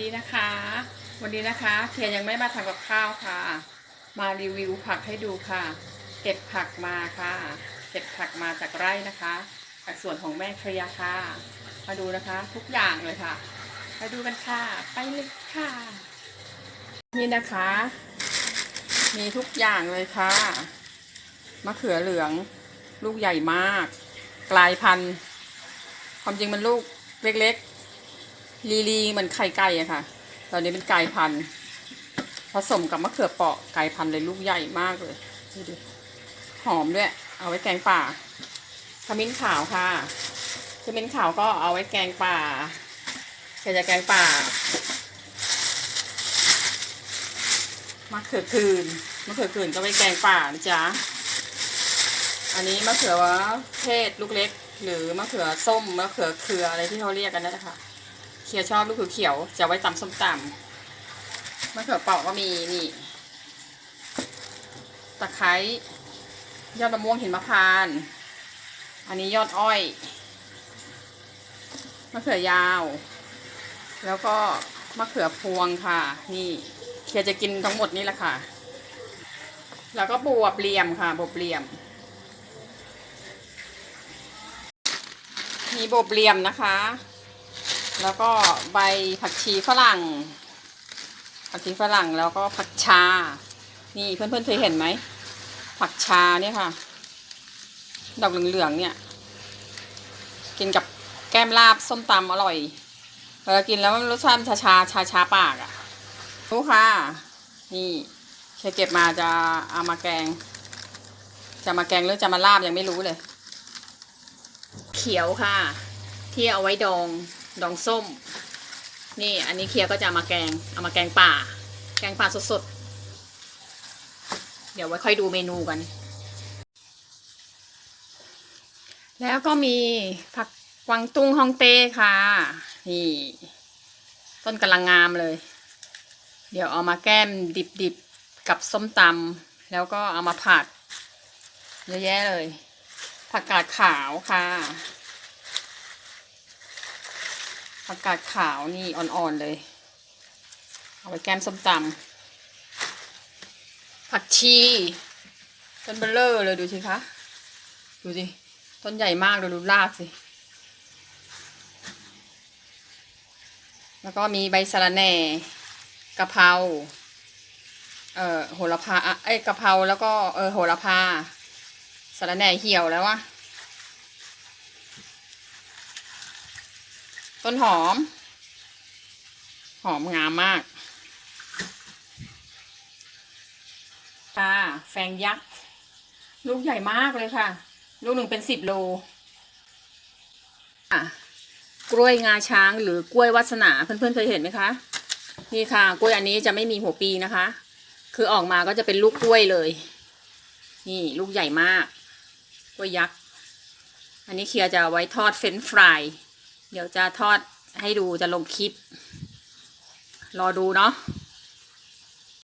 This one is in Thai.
ดีนะคะ วันนี้นะคะเทียยังไม่มาทำกับข้าวค่ะ มารีวิวผักให้ดูค่ะ เก็บผักมาค่ะ เก็บผักมาจากไร่นะคะจากสวนของแม่เคลียค่ะ มาดูนะคะทุกอย่างเลยค่ะ มาดูกันค่ะ ไปเลยค่ะ นี่นะคะ มีทุกอย่างเลยค่ะมะเขือเหลือง ลูกใหญ่มาก กลายพันธุ์ ความจริงมันลูกเล็กๆ ลีลีเหมือนไข่ไก่อะค่ะ ตอนนี้เป็นไก่พันธุ์ผสมกับมะเขือเปราะไก่พันธุ์เลยลูกใหญ่มากเลยดูดิหอมด้วย เอาไว้แกงป่าขมิ้นขาวค่ะขมิ้นขาวก็เอาไว้แกงป่าใครจะแกงป่ามะเขือคืนมะเขือคืนก็ไว้แกงป่านะจ๊ะอันนี้มะเขือเทศลูกเล็ก หรือมะเขือส้มมะเขือเครืออะไรที่เขาเรียกกันนั่นแหละค่ะ เคียชอบลูกเขียวจะไว้ตำส้มตำมะเขือเปราะก็มีนี่ตะไคร้ยอดมะม่วงหินมะพร้าน อันนี้ยอดอ้อยมะเขือยาว แล้วก็มะเขือพวงค่ะ นี่เคียจะกินทั้งหมดนี่แหละค่ะ แล้วก็บวบเหลี่ยมค่ะบวบเหลี่ยมมีบวบเหลี่ยมนะคะ แล้วก็ใบผักชีฝรั่ง ผักชีฝรั่งแล้วก็ผักชา นี่เพื่อนๆเคยเห็นไหม ผักชาเนี่ยค่ะ ดอกเหลืองๆเนี่ย กินกับแก้มลาบส้มตำอร่อยเวลากินแล้วมันรสชาติชาชาชาชาปากอะ่ะรู้ค่ะ นี่เคยเก็บมาจะเอามาแกง จะมาแกงหรือจะมาลาบยังไม่รู้เลย เขียวค่ะ ที่เอาไว้ดอง ดองส้ม นี่อันนี้เคียร์ก็จะามาแกง เอามาแกงป่า แกงป่าสดๆ เดี๋ยวไว้ค่อยดูเมนูกัน แล้วก็มีผักกวางตุ้งฮองเต้ค่ะ นี่ ต้นกำลังงามเลย เดี๋ยวเอามาแก้มดิบๆ กับส้มตำแล้วก็เอามาผัดเยอะแยะเลย ผักกาดขาวค่ะ ผักกาดขาวนี่อ่อนๆเลย เอาไว้แก้มส้มตำผักชีต้นเบลเลอร์เลยดูสิคะ ดูสิ ต้นใหญ่มากดูดูรากสิ แล้วก็มีใบสะระแหน่กะเพราเอ่อโหระพาอะเอ้ยกะเพราแล้วก็เออโหระพาสะระแหน่เหี่ยวแล้ววะ ต้นหอม หอมงามมากค่ะแฟงยักษ์ ลูกใหญ่มากเลยค่ะ ลูกหนึ่งเป็นสิบโลอะกล้วยงาช้างหรือกล้วยวัสนาเพื่อนๆเคยเห็นไหมคะ นี่ค่ะ กล้วยอันนี้จะไม่มีหัวปีนะคะ คือออกมาก็จะเป็นลูกกล้วยเลย นี่ลูกใหญ่มาก กล้วยยักษ์ อันนี้เคียร์จะเอาไว้ทอดเฟรนฟราย เดี๋ยวจะทอดให้ดูจะลงคลิป รอดูเนาะ